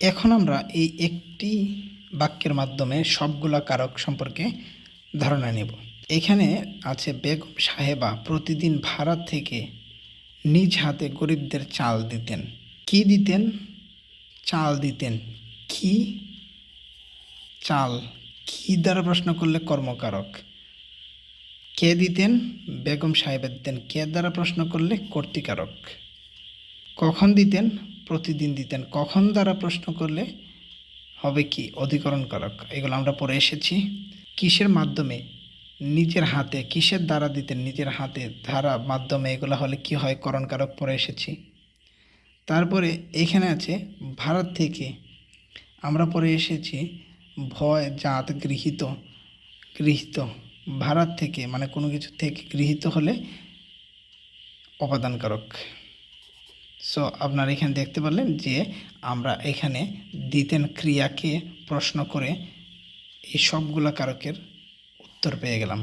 এখন আমরা এই একটি বাক্যের মাধ্যমে সবগুলা কারক সম্পর্কে ধারণা নেব। এখানে আছে বেগম সাহেবা প্রতিদিন ভাড়া থেকে নিজ হাতে গরিবদের চাল দিতেন। কি দিতেন? চাল দিতেন। কি? চাল। কি দ্বারা প্রশ্ন করলে কর্মকারক? কে দিতেন? বেগম সাহেবের দিতেন। কে দ্বারা প্রশ্ন করলে কর্তিকারক? কখন দিতেন? প্রতিদিন দিতেন। কখন তারা প্রশ্ন করলে হবে কি? অধিকরণ কারক। এগুলো আমরা পড়ে এসেছি। কিসের মাধ্যমে নিজের হাতে, কিসের দ্বারা দিতেন নিজের হাতে ধারা মাধ্যমে এগুলো হলে কি হয়? করণ কারক এসেছি। তারপরে এখানে আছে, ভারত থেকে আমরা পড়ে এসেছি, ভয় জাত গৃহীত গৃহীত। ভারত থেকে মানে কোনো কিছু থেকে গৃহীত হলে অপাদানকারক সো আপনারা এখানে দেখতে পারলেন যে আমরা এখানে দিতেন ক্রিয়াকে প্রশ্ন করে এই সবগুলা কারকের উত্তর পেয়ে গেলাম।